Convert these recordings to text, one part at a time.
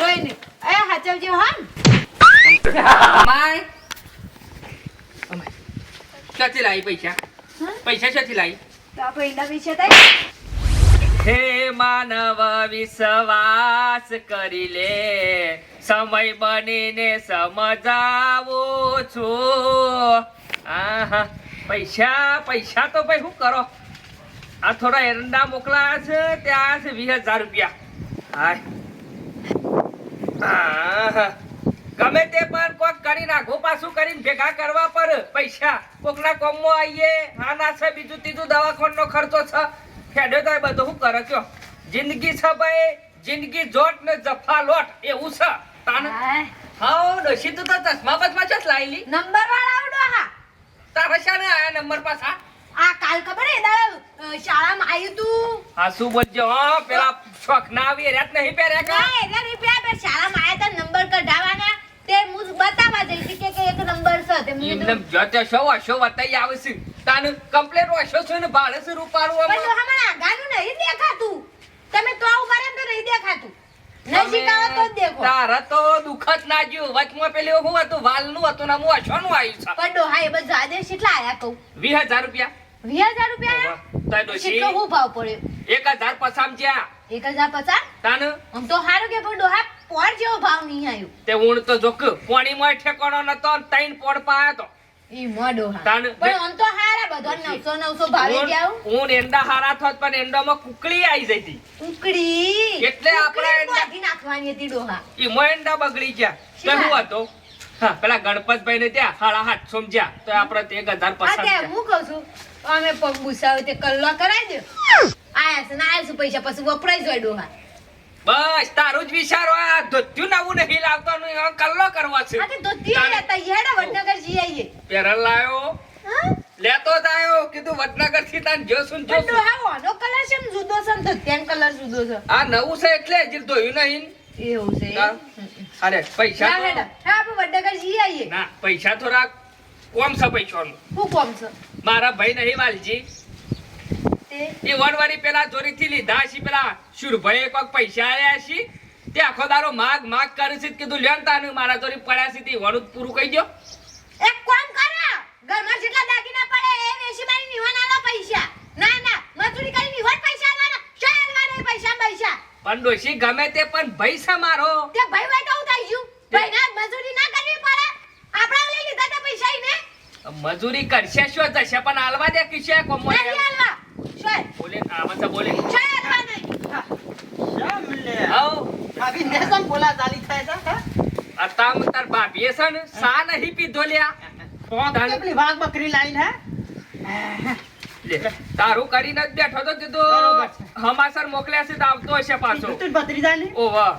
રોઈ નહીં એ હાચવજો હા. ને? માય અમાય ક્યાંથી લાવી પૈસા? હા? પૈસા ક્યાંથી લાવી? તો આ પૈડા વિશે થાય. હે માનવ વિશ્વાસ કરી લે. સમય બનીને સમજાવો છો. આહા. પૈસા પૈસા તો ભાઈ શું કરો? આ થોડા એરંડા મોકલા છે ત્યાં છે વીસ હજાર રૂપિયા. આહા. ગમે તે પણ કોક કરી નાખો પાછું કરીને ભેગા કરવા પર પૈસા. કોકના કોમો આવીએ આ ના છે બીજું ત્રીજું દવાખાનનો ખર્ચો છે. ખેડે તો બધું શું કરે કયો? જિંદગી છે ભાઈ જિંદગી જોટ ને જફા લોટ એવું છે. તાને હાઉ તું તો ચશ્મા બસમાં છે લાયેલી? નંબર વાળા આવડો હા. તારા શાને આયા નંબર પાછા? આ કાલ ખબર હે દાડા શાળામાં આવ્યું તું? હા શું બોલજો હો? પેલા શોખ ના આવી રેત નહીં પહેરે કા? ના એટલે પહેરે બે શાળામાં આવ્યા તા નંબર કઢાવાના તે મુજ બતાવા જઈ હતી કે કે એક નંબર છે તે મેં એકદમ જોતે શો શો વતાઈ આવે છે. તાને કમ્પ્લેટ વાશો છે ને ભાડે છે પણ આમાં. તો હમણાં આગાનું નહીં દેખાતું. તમે તો ઊભા રહે તો નહીં દેખાતું. આવો તારા તો ના જ્યું વચમાં પેલું શું હતું વાલનું હતું ને હું અછવાનું આવ્યું છે. પણ ડોહા એ બધા આદેશ કેટલા આયા કહું. વીસ હજાર રૂપિયા. વીસ રૂપિયા ઓવા. ડોશી કેટલો હું ભાવ પડ્યો? એક પસામ જ્યાં. એક હજાર આમ તો સારું કે પણ ડોહા પોર જેવો ભાવ નહીં આવ્યો તે ઊણ તો જોક પાણીમાં ઠેકાણો નતો ને પોડ પાયો તો ઈ મો ડોહા. તાન- પણ આમ તો હારા બધા નવસો નવસો ભાવે ઊણ- ઊણ એંડા હારા થોત પણ એંડામાં કુકડી આવી જતી. ઉકડી એટલે આપણે ઉકડી નાખવાની હતી ડોહા. ઈમાં એંડા બગડી ગયા. તો હતો? પેલા ગણપતભાઈ ને ત્યાં સાડા હાથ સમજ્યા તો આપડે એક હજાર પસાર હું કહું છું અમે પગ બુસાવે તે કલ્લો કરાય દે. આયા છે ને આયા છે પૈસા પછી વપરાઈ જાય ડોહા. બસ તારું જ વિચારો આ ધોત્યું નવું નહીં લાવવાનું એનો કલ્લો કરવા છે. આ તે ધોતી લેતા હેડા વડનગર જઈ આવીએ પેરલ લાયો? લેતો જ કીધું વડનગરથી તાન જોશું ને પણ જોશું. ડોહા ઓનો કલર છે જુદો છે ને તેમ કલર જુદો છે. આ નવું છે એટલે જ ધોયું નહીં. એવું છે અરે પૈસા તો- હેડા. હા આપણે વડનગર જી આવીએ ના પૈસા થોડા કોમ છે પૈસાનું? શું કોમ છે? મારા ભાઈ નહીં વાલજી એ વડવારી પેલા ચોરીથી લીધા છે પેલા શુરભાઈએ કોક પૈસા આલ્યા છે તે આખો દારો માગ માગ કરે છે કીધું ને તાનું મારા ચોરી પડ્યા છે તે વડું પૂરું કહી દો. એક કામ કરો! ઘરમાં જેટલા દાગીના પડે એ વેસી મારી નિવાન આલા પૈસા. ના ના મજૂરી કરી નિવાન પૈસા આલવાના. શા આલવાના પૈસા પૈસા? પણ ડોશી ગમે તે પણ પૈસા મારો. તે ભાઈ ભાઈ તો થઈ ગયું. ભાઈ ના કરવી પડે આપણા લઈ લીધા તે પૈસા ઈને મજૂરી કરશે શું? જશે પણ હાલવા દે કિશે કોમો નહીં હાલવા. શોય બોલે આવા છે બોલે. શોય હાલવા નહીં હવ. આ તામ તાર ભાભીએ છે ને સા નહીં પીધો લ્યા? હે? તારું કરીને જ બેઠો તો કીધું છે. હમાસર મોકલ્યા છે તો આવતો હશે પાછો. ઓવા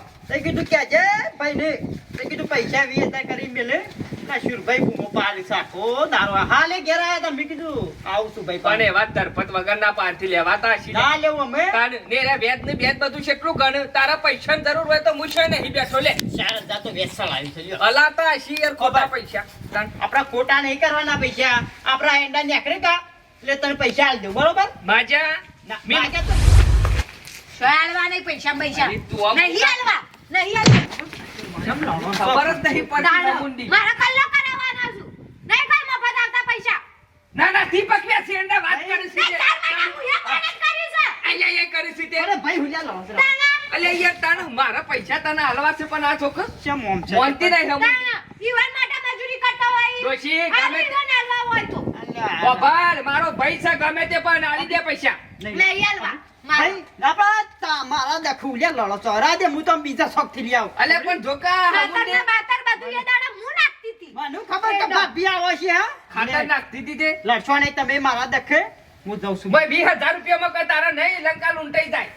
પૈસા વીસ હજાર કરી મેલે. ના શુરભાઈ બૂમો પાડી સાખો. દારૂ હાલે ઘેર આયા તા મેં કીધું આવું છું ભાઈ પણ એવા ધરપત વગરના પાનથી લેવાતા હશે. ના લેવું અમે. તાન ને રે વેદ ને વેદ બધું કેટલું ગણ તારા પૈસાની જરૂર હોય તો મુશે નહીં બેઠો લે. ચાર હજાર તો વેચાણ આવી છે હલાતા હશી ખોટા પૈસા. ખોટા નહીં કરવાના પૈસા. આપડા એંડા નીકળે કા એટલે તને પૈસા આલ દઉં બરોબર? માજા. ના, તો આલવા નહીં પૈસા પૈસા. નહીં આલવા નહીં આલવા. કેમ લાવો? ખબર જ નહીં પડતી દાડો. મારા કલ્લો કરાવવાના છું. નહીં ભાઈ મફત આવતા પૈસા. ના ના દીપક વ્યાસી એંડા વાત કરે છે. ચાર મહિના હું એક કરી છે. અહીંયા અહીંયા કરે છે તે. અરે ભાઈ હુલ્યા લાવો અલે યાર તાણ મારા પૈસા તને હાલવા છે પણ આ છોકરો? કેમ ઓમ છે? મોનતી નહીં હમ. ઈવન માટે મજૂરી કરતા હોય. ડોશી, ગમે ઈવન આલવા હોય તો. અલ્યા. બાબા મારો ભાઈ છે ગમે તે પણ આલી દે પૈસા. નહીં. આલવા મારો દખુ લડો હું તો બીજા શોખથી લઈ આવું. અલે પણ જોકા ખાતરના બાતર બધું એ દાડા હું નાખતી હતી. મને ખબર કે ભાભી આવો છે હા? ખાતર નાખતી દીધી લડશો નહીં તમે મારા દખે. હું જઉં છું. ભાઈ વીસ હજાર રૂપિયામાં કઈ તારા નહીં લંકા લૂંટાઈ જાય.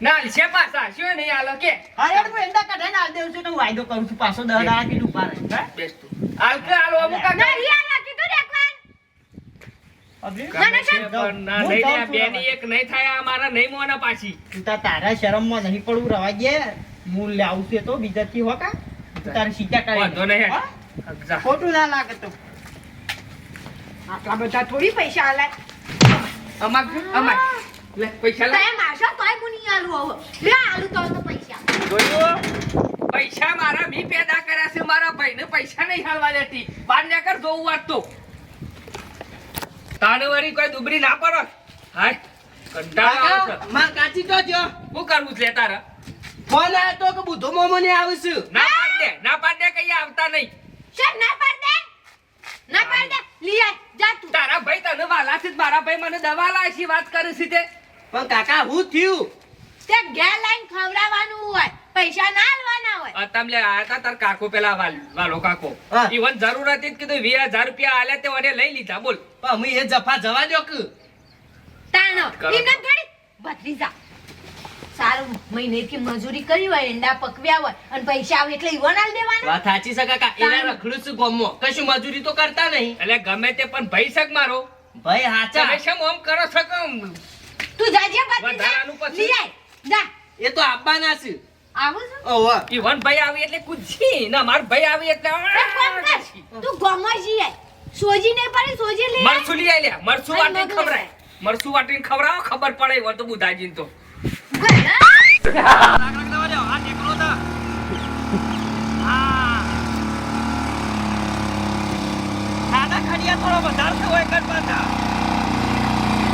ના છે પાછા શું નહીં આલો કે. હા હું એંડા કાઢીને આલ દઉં છું હું વાયદો કરું છું. પાછો દસ દાડા કીધું ઊભા રહે હે? બેસ તું. હાલ કે હાલો અમુક આ નહીં તાર તારા શરમમાં નહીં પડવું રવા દે. હું લાવું છું તો બીજાથી હો કા? તારે સીધા વાંધો નહીં કરી હેડ. જા. ખોટું ના લાગે તો. આટલા બધા થોડી પૈસા આલે. અમાર અમાર. લે પૈસા લે. તમે મારશો તોય હું નહીં આલું હવે લે આલુ તો તો પૈસા. જોયું પૈસા મારા મી પેદા કર્યા છે મારા ભાઈને પૈસા નહીં હાલવા દેતી. બાર ને કર જોવું વાત તો. તાણે વળી કોઈ દુબરી ના પડો. હાય કંટાળો માં કાચી તો જો. હું કરવું છે તારે? ફોન આવ્યો તો કે બુધો મોમો ને આવશું. ના પાડ દે ના પાડ દે કઈ આવતા નહીં. શેમ ના પાડ દે? ના પાડ દે? લઈ જા તું. તારા ભાઈ તને વાલા છે મારા ભાઈ મને દવા લાવી વાત કરે છે તે. પણ કાકા હું થયું? તે ઘેર લાઈન ખવડાવવાનું હોય પૈસા ના આલવાના હોય. આ તમલે આયા તા તાર કાકો પેલા વાલ વાલો કાકો. ઈવન જરૂર હતી કીધું વીસ હજાર રૂપિયા આલે તે મને લઈ લીધા બોલ. પણ અમે એ જફા જવા દો કે? તાણો. એમને ઘડી. ભત્રીજા સારું મહિનેથી મજૂરી કરી હોય એંડા પકવ્યા હોય અને પૈસા આવે એટલે ઈવન આલ દેવાના. વાત સાચી છે કાકા એને રખડું છું ગોમો. કશું મજૂરી તો કરતા નહીં. એટલે ગમે તે પણ ભઈ શક મારો. ભાઈ હાચા. તમે શેમ ઓમ કરો છો તું જાજે પછી? લઈ આય. જા. એ તો આપવાના છે. આવું છું? ઓહો ઈવન ભાઈ આવી એટલે કુછી ના માર ભાઈ આવી એટલે તું ગમો જઈએ સોજી ને પડી સોજી લે. મરસુ લઈ લે મરસુ વાટીને. ખવડાય. મરસું વાટીને ખવડાવો ખબર પડે એવો તો બુધાજીને તો. થોડો વધારે હોય કર પાછા.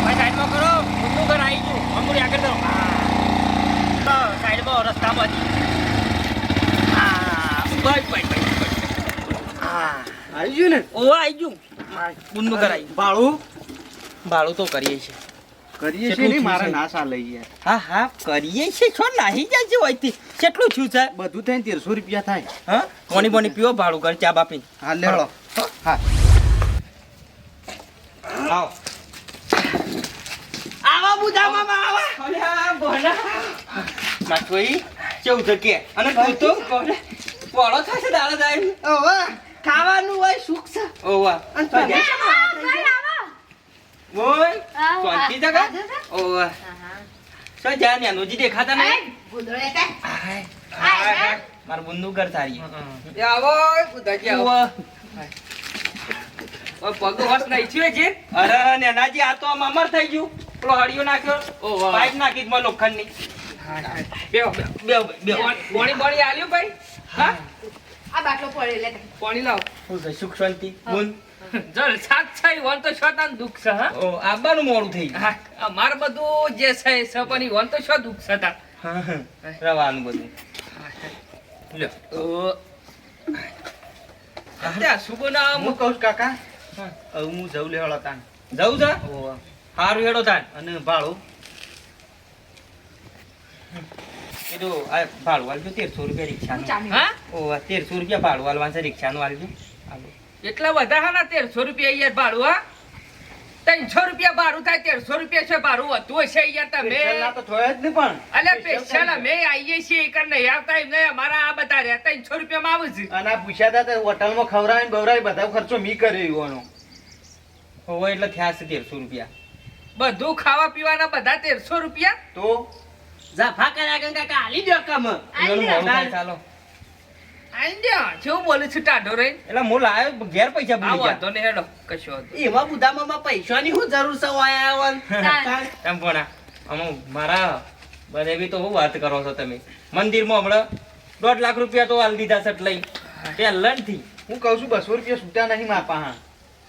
ભાઈ સાઈડમાં કરો ઊંધું ઘર આવી ગયું. અમુરી આગળ કરો હા. સાઈડમાં રસ્તામાં હા. ભાઈ બસ બસ આવી ગયું ને? ઓ આવી ગયું. ઘર આવી બાળું બાળું તો કરીએ છીએ. કરીએ છીએ ને થયું મારા નાસા લઈ યાર હા હા કરીએ છીએ. છો નાહી જાય છે હોયથી. કેટલું થયું છે? બધું થઈને તેરસો રૂપિયા થાય. હા? કોની બોની પીવો ભાડું કર ચા બાપી હા લે હા. આવો. આવા બુધા મામા આવા. અલ્યા બોલા માથોઈ કેવું છે કે? અને તું તો? કોને પોળો થશે દાડા જાય. ઓવા. ખાવાનું હોય સુખ છે. ઓવા અને તો શાંતિ જગા ઓવા સો નોજી દેખાતા નહીં. માર બુંદુ ઘર સારી આવો આવો. ઓ, પગ અરે આ તો આમ અમર થઈ ગયું. પેલો હળિયો નાખ્યો. ઓ વાહ. પાઇપ નાખી જ લોખંડની. બેહો બેહો. બે બે બોણી બોણી આલ્યું ભાઈ? હા. આ બાટલો પડે લે. પાણી લાવ. હું છે? સુખ શાંતિ? ગુણ જલ સાત છે વન તો શોતાન દુઃખ છે હા? ઓ આબાનું મોડું થઈ હા, અમાર બધું જે છે એ છે પણ ઈ વન તો શું દુઃખ છે હા. રવાનું બધું. લ્યો. ઓ. અત્યારે શું હું કહું કાકા હવે હું જઉં લેવાળો તાન જવું જા. સારું હેડો તાન અને ભાડું. કીધું આ ભાડું આલજો તેરસો રૂપિયા રિક્ષાનું. હા ઓ તેરસો રૂપિયા ભાડું આલવાનું છે રિક્ષાનું આલજો. એટલા બધા હા તેરસો રૂપિયા યાર ભાડું હા? ત્રણસો રૂપિયા ભાડું થાય તેરસો રૂપિયા છે ભાડું વધુ હશે યાર તમે. પેલા તો થોયા જ નહીં પણ. અલે પેશલ અમે આવીએ છીએ એ નહીં આવતા એમને અમારા આ બધા રહ્યા ત્રણસો રૂપિયામાં આવે છે. અને આ પૂછ્યા હતા હોટલમાં ખવડાવીને બવડાવી બધા ખર્ચો મી કર્યો ઓવો એટલે થયા છે તેરસો રૂપિયા. બધું ખાવા પીવાના બધા તેરસો રૂપિયા? તો? ઝાફા કર્યા ગંગા કાકા હાલી દો કમ. આલી એનું દો. મોડું થાય, ચાલો આઈ બોલું છું ટાઢો રહી એટલે હું લાયો ઘેર પૈસા ભૂલી ગયા. વાંધો નહીં હેડો કશો એમાં બુધામાં પૈસાની શું જરૂર છે વાયા આવવાનું? એમ પણ મારા બધે બી તો હું વાત કરો છો તમે? મંદિરમાં હમણાં દોઢ લાખ રૂપિયા તો હાલ દીધા છે લઈ પહેલાંથી હું કહું છું બસો રૂપિયા છૂટા નહીં માપા હા.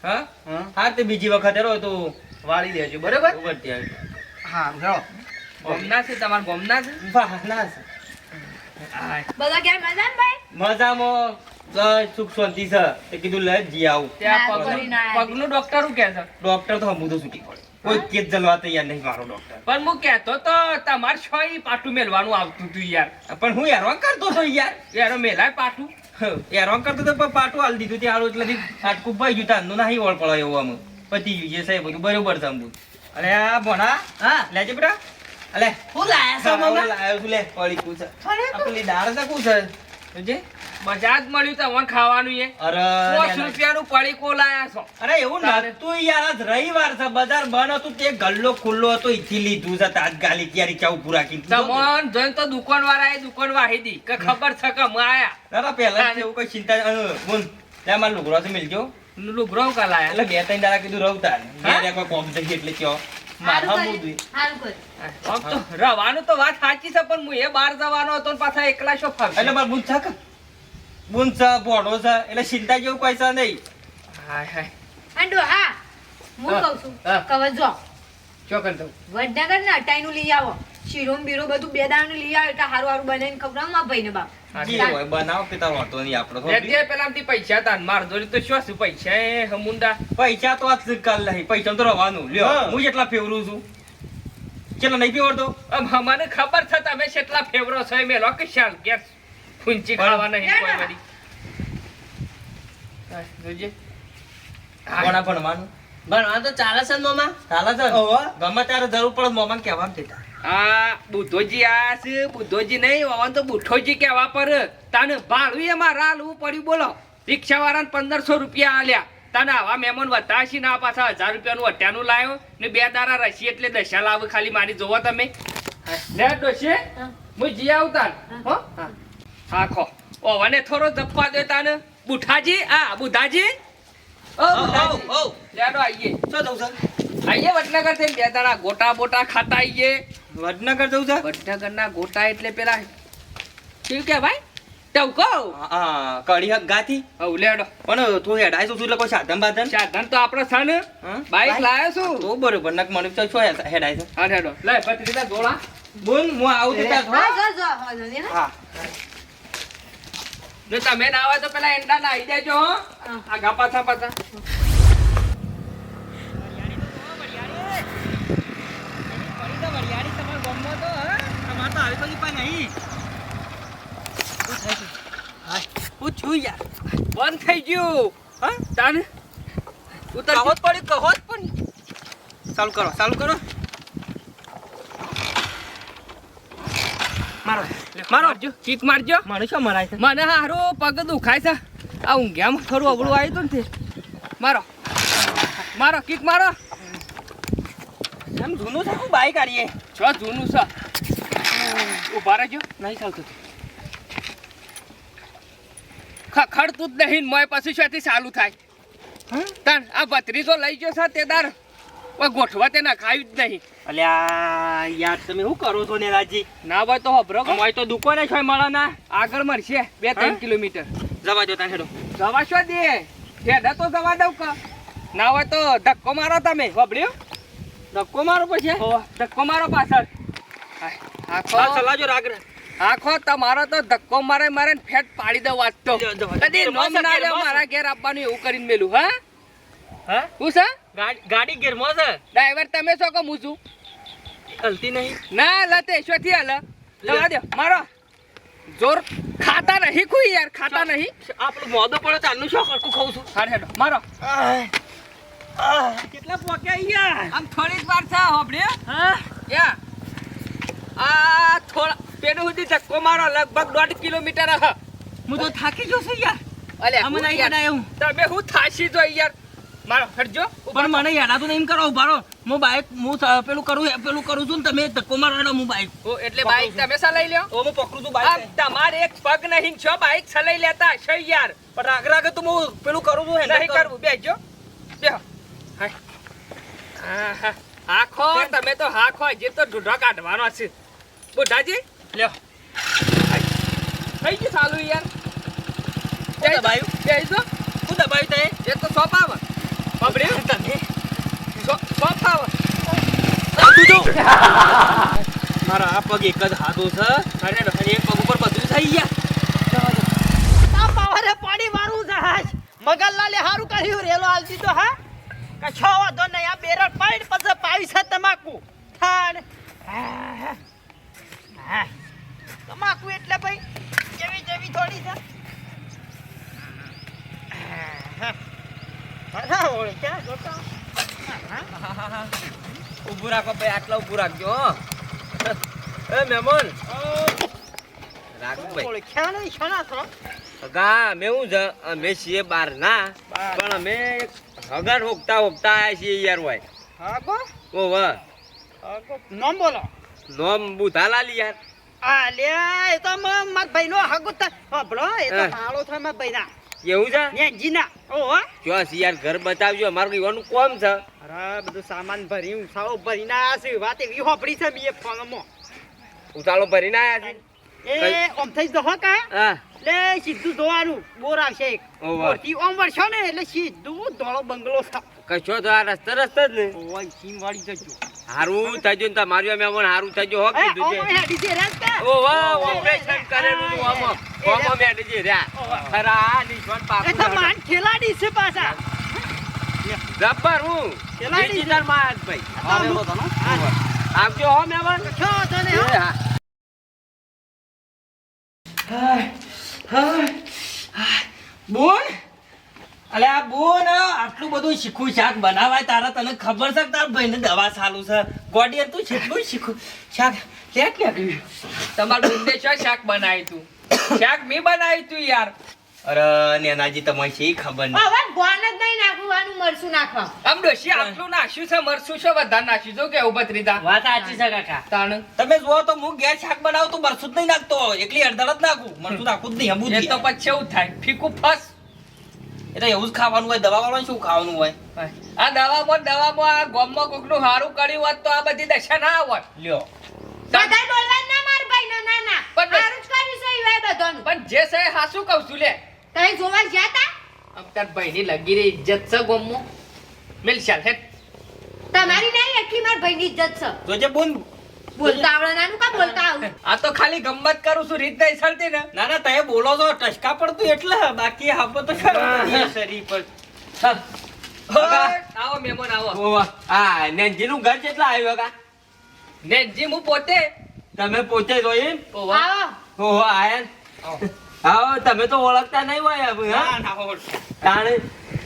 હા? હા. તે બીજી વખત હેરો તો વાળી દેજો બરાબર? હા હેડો ગોમના છે તમારા ગોમના છે? વાહ છે. બધા ઘેર મજા ભાઈ? મજામાં. સુખ શાંતિ છે. તે કીધું લે જી આવું. ત્યાં પગનું- કરી ના આવી. પગનું ડોક્ટર શું કહે છે? ડોક્ટર તો હમું તો છૂટી પડે. કોઈ કેસ જલવા તૈયાર નહીં મારો ડોક્ટર પણ હું કહેતો તો તમારે છો પાટું મેલવાનું આવતું હતું યાર. પણ હું હેરાન કરતો તો યાર. યાર મેલાય પાટું હેરાન કરતો તો પણ પાટું હાલ દીધું ત્યાં એટલે આટકું ભાઈ ગયું તારનું નહીં વળ પડે એવું આમ. પતી ગયું જે સાહેબ બધું બરોબર છે અને આ ભણા હા લેજે બેટા. અલે હું લાયા છો મમ્મા? લાયો છું લે પડી કું છે. અરે આ પેલી દાળ છે કું છે? મજા જ મળ્યું તમને ખાવાનું એ. અરે પાંચ નાના. રૂપિયાનું પડીકો લાયા છો. અરે એવું નતું યાર આજ રવિવાર છે બજાર બંધ હતું તે ગલ્લો ખુલ્લો હતો ઈથી લીધું છે તાત્કાલિક યાર ઈ ચાઉ પૂરા કીધું. તમોન જોઈને તો દુકાન વાળા એ દુકાન વાહીદી કે ખબર છે કે હું આયા. દાદા પહેલા એવું કોઈ ચિંતા બોલ. ત્યાં મારે લુગડો તો મિલજો. લુગરો કા લાયા? એટલે બે ત્રણ દાડા કીધું રહું તાર? કોઈ કોમ થઈ એટલે કયો. રવાનું તો વાત સાચી છે પણ હું એ બહાર જવાનો હતો ને પાછા એકલા શો ફરશે? એટલે મારે બુન છે કે? છે એટલે ચિંતા જેવું કોઈ છે નહીં. હાય હાય. ડોહા, હું. કહું છું, કવર જો, શું કરી દઉં વડનગર ને અટાઈનું લઈ આવો. શીરો બીરો બધું બે દાણાનું લઈ આવો એટલે હારું હારું બનાવીને ખબર મારા ભાઈને બાપ. હા, હોય બનાવો પિતા વાંધો નહીં આપણો તો. પૈસા તાન માર જોડે તો શું છે પૈસા એ હમુંડા? પૈસા તો આજ કાલ નહીં પૈસા તો રવાનું. લ્યો હા. જેટલા ફેવરું છું? કેટલા નહીં ફેવરતો? આમ મને ખબર છે તમે કેટલા ફેવરો છો એ મેલો કે શાલ ગેસ ફૂંચી ખાવા નહીં કોઈ વળી. જોજે. હા. ભણવાનું? તો ચાલે છે ને મામા. ચાલે છે ગમે ત્યારે જરૂર પડે મોમાં કહેવાનું દેતા આ બુદ્ધોજી આ છે બુદ્ધોજી નહીં હોવાનું તો બુઠોજી કહેવા પર. તાને ભાડું એમાં રાલવું પડ્યું બોલો. રિક્ષા વાળાને પંદરસો રૂપિયા આલ્યા. તને આવા મહેમાન વતાશી ના પાછા હજાર રૂપિયાનું અઠ્યાનું લાયો ને બે દારા રસી એટલે દશા લાવ ખાલી મારી જોવો તમે. લે ડોશી હા. જી આવતા હો. હા? હા. ખો. ઓવાને થોડો ધપ્પા દે તાને. બુઠાજી આ બુધાજી ઓ બુધાજી ઓ લેડો આઈએ. શું છે? આઈએ વડનગર થઈને બે દાડા ગોટા બોટા ખાતા આઈએ. વડનગર જવું છે? વડનગરના ગોટા એટલે પેલા કેવું કે ભાઈ? ટવકો. હા કઢી હક ગાથી હવ લેડો પણ તું હેડાય છું એટલે કોઈ સાધન બાધન? સાધન તો આપણે છે ને? બાઈક લાયો છું. તો બરોબર નક મને તો છો હેડ- હેડાય છે? હા હેડો. લે પતિ દીધા ગોળા બોલ હું આવું તો ત્યાં હા જો જો હા, જો, ને, ને તમે ના આવે તો પેલા એંડા નાઈ દેજો હો. હા. આગા પાછા પાછા બંધ થઈ ગયું. હા? તાને? ઉતર કહોત પડ્યું કહોત પણ ચાલુ કરો ચાલુ કરો. મારો. મારો. કીક મારજો. મને શું મરાય છે? મને હારો પગ દુખાય છે. આ ઊંઘ્યામાં થોડું અબળું આવ્યું હતું ને તે. મારો. મારો કીક મારો. એમ જૂનું છે હું બાઈક આડીએ? છો જૂનું છે. ઊભા રહેજો નહીં ચાલતું ખખડતું જ નહીં મોય પછી શેથી ચાલુ થાય? તાન આ ભત્રીજો લઈ ગયો છે તે દાર. ગોઠવા તે નખાયું જ નહીં. અલ્યા યાર તમે શું કરો છો ને રાજી? ના હોય તો હભરો કો. અમારે તો દુકાને છો મળે ના આગળ મળશે બે ત્રણ કિલોમીટર. જવા દો ત્યાં હેડો. જવા છો દે? હેડા તો જવા દઉં ક. ના હોય તો ધક્કો મારો તમે વબડ્યો ધક્કો મારો પછી? ધક્કો મારો પાછળ. હાય, આખો આખો તમારો તો ધક્કો મારે મારે ફેટ પાડી દઉં વાત તો. કદી નોમ ના લે મારા ઘેર આપવાનું એવું કરીને મેલું હા? હા? હું સર ગાડી ગાડી ગેરમાં છે? ડ્રાઈવર તમે છો કે હું છું? હલતી નહીં. ના લતે શોથી હાલ. જવા દે મારો. જોર ખાતા નહીં કોઈ યાર ખાતા નહીં. આપણું મોદો પડે ચાલનું શું કરતું ખાઉં છું. હાડ હેડો મારો. કેટલા પોક્યા યાર આમ થોડીક વાર થા હોબડે હા? યા પેલું સુધી ધક્કો મારો લગભગ દોઢ કિલોમીટર હ. હું તો થાકી ગયો છું યાર. અલે અમને હું કરાય હું. તમે હું થાશી જો યાર. મારો હટજો. પણ મને યાર તો નહીં કરો ઉભારો હું બાઈક હું પેલું કરું પેલું કરું છું ને તમે ધક્કો મારો હેડો હું બાઈક ઓ, એટલે બાઈક તમે સલાઈ લ્યો. તો હું પકડું છું બાઈક. તમારે એક પગ નહીં છો બાઈક લઈ લેતા છો યાર. પણ રાગ રાગે તો હું પેલું કરું છું હેન્ડલ નહીં કરું. બેસજો બેહો. હા આહા. હાખો તમે તો હાખો. જે તો ઢૂઢો કાઢવાનો છે. બુઢાજી? લ્યો. થઈ ગયું ચાલુ યાર? હું દબાયું? બેસજો શું દબાયું તે એ તો સોપ આવે સોપ આવે મારા આ પગ એક જ હાથો છે. અને એક પગ ઉપર બધું થઈ ગયા. પાવરે પાણી મારું જહાજ. મગનલાલે હારું કર્યું રેલો આલ તો હા? છ વાંધો નહીં આ બેરડ પાડી પછી પાવી છે તમાકુ. હા. હા. તમાકુ એટલે ભાઈ જેવી જેવી થોડી છે હા. હા? હા. ઊભું રાખો ભાઈ આટલા ઊભું રાખજો હો. એ મહેમાન રાખો ભાઈ ઓળે, ક્યાં છો? ગા મેં હું છે અમે છીએ બાર ના પણ અમે હગાર હોકતા હોકતા છીએ યાર ભાઈ હાગો? ઓ વાહ હાગો. નામ બોલો નોમ બુધાલાલી યાર આ એ તો મ- માર ભાઈનો હાગો તા- એ તો હા. હાળો થાય માર ભાઈના. એવું છે? નેનજીના ઓહો ચોસ યાર ઘર બતાવજો અમારું રહેવાનું કોમ છે. અરે બધું સામાન ભરી ઉસાળો ભરીને આયા છે. વાત એવી હોપડી છે બી ફોનમાં. ઉતાળો ભરીને આયા છે? એ ઓમ થઈ જતો હો કા? હા. એટલે સીધું ધોવાનું બોર આવશે એક. ઓમ વળશો ને એટલે સીધું ધોળો બંગલો છે. કશો તો આ રસ્તે રસ્તે જ ને. ઓય સીમ વાળી જજો. હારું થજો ને તમારું અમે અમને હારું થજો હો કીધું છે. ઓ વાહ ઓપરેશન કરેલું તું આમાં કોમો મેડે જે રહ્યા ખરા એ પાકું તો માન ખેલાડી છે પાછા. જબ્બર હું. ખેલાડી છે. માં ભાઈ. હા, મેં બોલતો, હા. આવજો હો મેમન છો તને હો. એ હા. બોન અલે આ બોન આટલું બધું શીખું શાક બનાવાય તારા તને ખબર છે કે તારા ભાઈને દવા ચાલુ છે? ગોડી તું જેટલું શીખું શાક લે ક્યાં તમાર બુંદે શું શાક બનાવી તું? શાક મેં બનાવી તું યાર. અરે નેનાજી તમને શી ખબર નહીં હવે ગોન જ નહીં નાખવાનું મરસું નાખવા. આમ ડોશી આટલું નાખ્યું છે મરસું છે વધારે નાખ્યું જો કે ઉભત રીતા. વાત સાચી છે કાકા. તાણ. તમે જુઓ તો હું ગેસ શાક બનાવું તો મરસું જ નહીં નાખતો એકલી અડધડ જ નાખું. મરસું નાખું જ નહીં હમું એ તો પછી એવું થાય ફીકું ફસ. એટલે એવું જ ખાવાનું હોય દવા વાળવાનું શું ખાવાનું હોય? આ દવામાં દવામાં આ ગોમમાં કોકનું સારું કર્યું હોત તો આ બધી દશા ના આવત લ્યો. બધા બોલવા ના માર ભાઈ ના ના. ના પણ- સારું જ કર્યું છે એ બધાનું. પણ જે છે હાસું કહું છું લે. તઈ જોવા ગયા તા. આમ તાર ભાઈની લગી રે ઇજ્જત છે ગોમમાં? મિલ ચાલ હે? તમારી નહીં એટલી માર ભાઈની ઇજ્જત છે. જોજે બોન બોલતા આવડે? નાનું કા બોલતા આવું? આ તો ખાલી ગમત કરું છું રીત નહીં સરતી ને. ના ના તમે બોલો છો ટસકા પડતું એટલે બાકી હાપો તો ખરા. શરીર પર. આવો મહેમાન આવો. હા નેનજી નું ઘર કેટલા આવ્યો કા નેનજી હું પોતે. તમે પોતે જોઈ ઓહો આયન આવો. તમે તો ઓળખતા નહીં હોય હવે હા? ના તાણે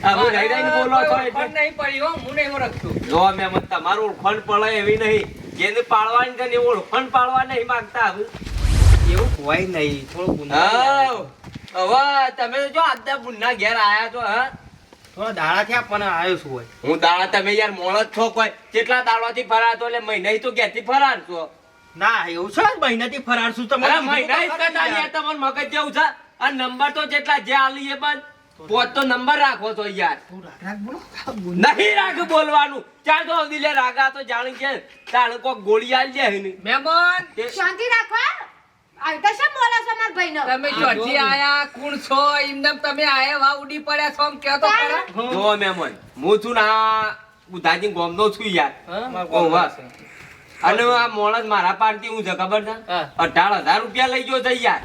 હવે રહી રહીને બોલો છો એટલે. નહીં પડી હો હું નહીં ઓળખતું. જો મેમ તમારું ઓળખાણ પડે એવી નહીં. જેને પાડવાની છે ને ઓળખણ પાડવા નહીં માંગતા હું. એવું હોય નહીં થોડો ગુના હવે તમે જો આજના ગુના ઘેર આયા છો હા? થોડા દાડા થયા પણ આવ્યો છું હોય. હું દાડા તમે યાર જ છો કોઈ. કેટલા દાડાથી ફરાતો એટલે મહિને તો ઘેરથી ફરાર છો ના એવું છે? મહિનાથી ફરાર છું તમે મહિના તમારે તમારું મગજ જેવું છે. આ નંબર તો જેટલા જે આલી એ બંધ. પોત તો નંબર રાખો છો યાર. નહીં રાખ બોલવાનું. ચાલ તો દિલે રાગા તો જાણી છે તાણ કોક ગોળી આલી દે ને મહેમાન શાંતિ રાખો આ તો શેમ બોલો છો માર ભાઈનો? તમે ચોથી આયા કોણ છો? એમને તમે આયા વા ઉડી પડ્યા છો આમ કહો તો ખરા? જો મેમન હું છું ના બુધાજી ગોમનો છું યાર. ઓ અને આ મોણસ મારા પાડતી હું છે ખબર છે? અઢાર હજાર રૂપિયા લઈ ગયો છે યાર?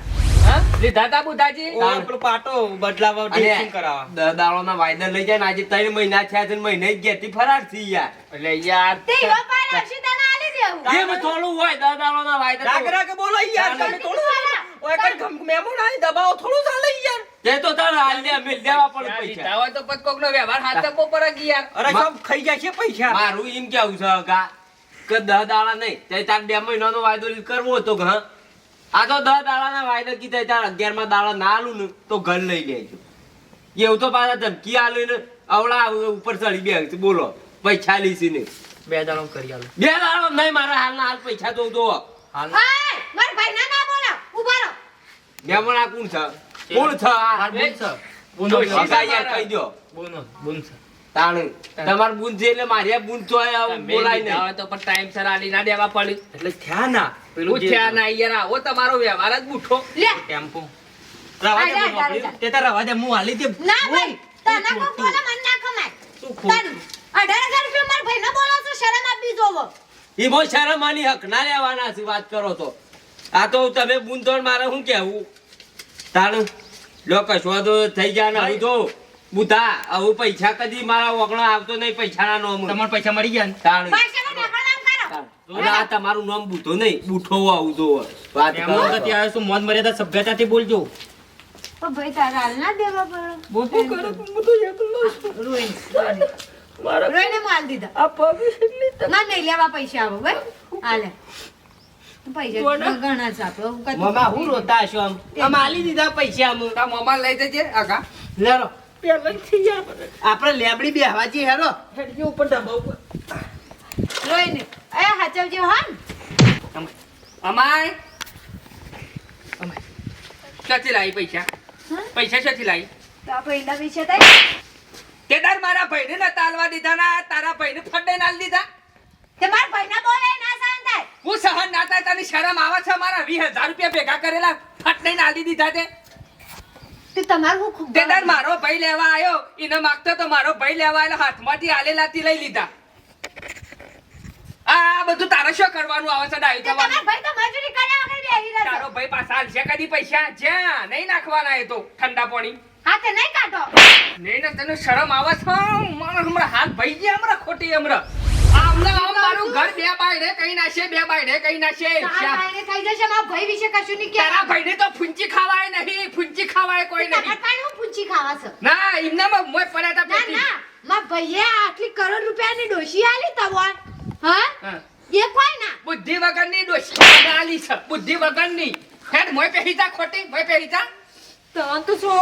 લીધા તા બુધાજી ઓ પાટો બદલાવા ડ્રેસિંગ કરાવવા. દસ દાડોના વાયદા લઈ જાય ને આજે ત્રણ મહિના છે ને મહિને જ ફરાર થઈ યાર એટલે યાર તે ઈવા પાડે હશે તને આલી દેવું જેમ થોડું હોય દસ દાડોના વાયદા રાગ તો- બોલો યાર તમે થોડું ઓય કઈ ગમ મેમોન આઈ દબાવો થોડું ચાલે યાર. તે તો તારે હાલ દે મિલ દેવા પડે પૈસા. હવે તો પછી કોકનો વ્યવહાર હાથ તપો પર અરે ખાઈ જાય છે પૈસા. મારું એમ કેવું છે કે દસ દાડા નહીં. તે તાર બે મહિનાનો વાયદો કરવો હતો હા? આ તો દસ દાડાના વાયદા કીધા અગિયાર અગિયારમાં દાડા ના આલું ને તો ઘર લઈ લેજો. એવું તો પાછા ધમકી આલું ને અવળા ઉપર ચડી બે બોલો પૈસા લીસી ને. બે દાડો કરી આલો. બે દાડો નહીં મારા હાલના હાલ પૈસા તો દો હાલ. માર ભાઈના ના બોલો ઊભા રહો. મેમણ આ કોણ છે? કોણ છે આ? બુન યાર કહી દો બુન બુન છે તાણ. તમાર બુન છે એટલે મારી આ તો બોલાય નહીં. હોય તો પણ ટાઈમ સર આલી ના દેવા પડ્યું. એટલે થયા ના. પેલું જે ના યાર. આવો તમારો વ્યવહાર જ બુઠો. લે. ટેમ્પો. રવા દે આજા, હું આજા, આજા. તે તાર રવા દે. હું હાલી દે. ના ભાઈ તને કોક બોલે મન ના ખમાય શું ખોટું? તને અઢાર રૂપિયા માર ભાઈને બોલો છો શરમ આપી જોવો ઈ બહુ શરમ આની હક ના લેવાના છે વાત કરો તો. આ તો તમે તો મારે શું કેવું તાણ. લો કશો તો થઈ ગયા ને હવે જો. બુધા હવે પૈસા કદી મારા વગણો આવતો નહીં પૈસા ના નોમ. તમારે પૈસા મળી ગયા તમારું નામ બુધો નહીં બુઠો આવું તો વાત કરો મેમોન તો તો. ત્યાં શું મોન મર્યાદા સભ્યતાથી બોલજો. ભાઈ તારા હાલ ના દેવા પડે. બોલ શું હું તો એકલો છું. રોઈને. રોઈને માલ દીધા. આ પગ ના નહીં લેવા પૈસા આવો ભાઈ હાલે. પૈસા ઘણા છે આપણે હું કદી- મમા હું રોતા છો આમ. આમ આલી દીધા પૈસા આમ. તા લઈ જજે આગા લેરો. આપણે લેબડી બેહવાજી હેરો હેડજો ઉપર ધાબા ઉપર. રોઈને એ હાચવજો હા ને? અમાય. અમાય. ક્યાંથી લાવી પૈસા? પૈસા ક્યાંથી લાવી? તો વિશે થાય તે મારા ભાઈને નતા આલવા દીધા ના તારા ભાઈને ફડે ના દીધા. તે મારા ભાઈને બોલે ના સહન થાય. હું સહન ના થાય તને શરમ આવે છે? મારા વીસ હજાર રૂપિયા ભેગા કરેલા ફટ લઈને આલી દીધા તે. તે તમારું હું ખૂબ તે મારો ભાઈ લેવા આવ્યો એને માગતો તો મારો ભાઈ લેવા આવેલો. હાથમાંથી આલેલા થી લઈ લીધા. આ બધું તારે શું કરવાનું? આવે છે ડાયું તમારો ભાઈ તો મજૂરી કર્યા વગર બેહી રહ્યો તારો ભાઈ પાછા આલશે કદી પૈસા? જ્યાં? નહીં નાખવાના એ તો ઠંડા પાણી. હાથે નહીં કાઢો. નહીં ને તને શરમ આવે છે? હમણાં હાથ ભાઈ ગયા હમણાં ખોટી હમણાં. ઘર બે બાયડે કઈ નાશે બે બાયડે કઈ નાશે. તારા થઈ જશે મારા ભાઈ વિશે કશું નહીં તારા ભાઈને તો ફૂંચી ખાવાય નહીં ફૂંચી ખાવાય કોઈ તમારા નહીં. ભાઈને હું પૂછી ખાવા છે? ના એમનામાં મોય પડ્યા તા પેટી. ના મારા ભાઈએ આટલી કરોડ રૂપિયાની ડોશી આલી તવણ હા? હા. એ કોઈ ના. બુદ્ધિ વગરની ડોશી આલી છે બુદ્ધિ વગરની. હેડ મોય પહેરીતા ખોટી મોય પહેરીતા તો તો શું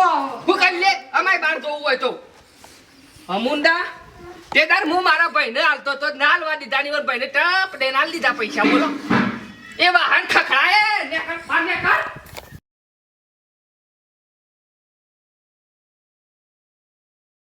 હું કરી લે અમાય બહાર જોવું હોય તો. અમુંડા તે તાર હું મારા ભાઈને હાલતો તો ના હાલવા દીધા ની ભાઈને ટપ દે ના દીધા પૈસા બોલો. એ વાહન ખખડાય ને કર,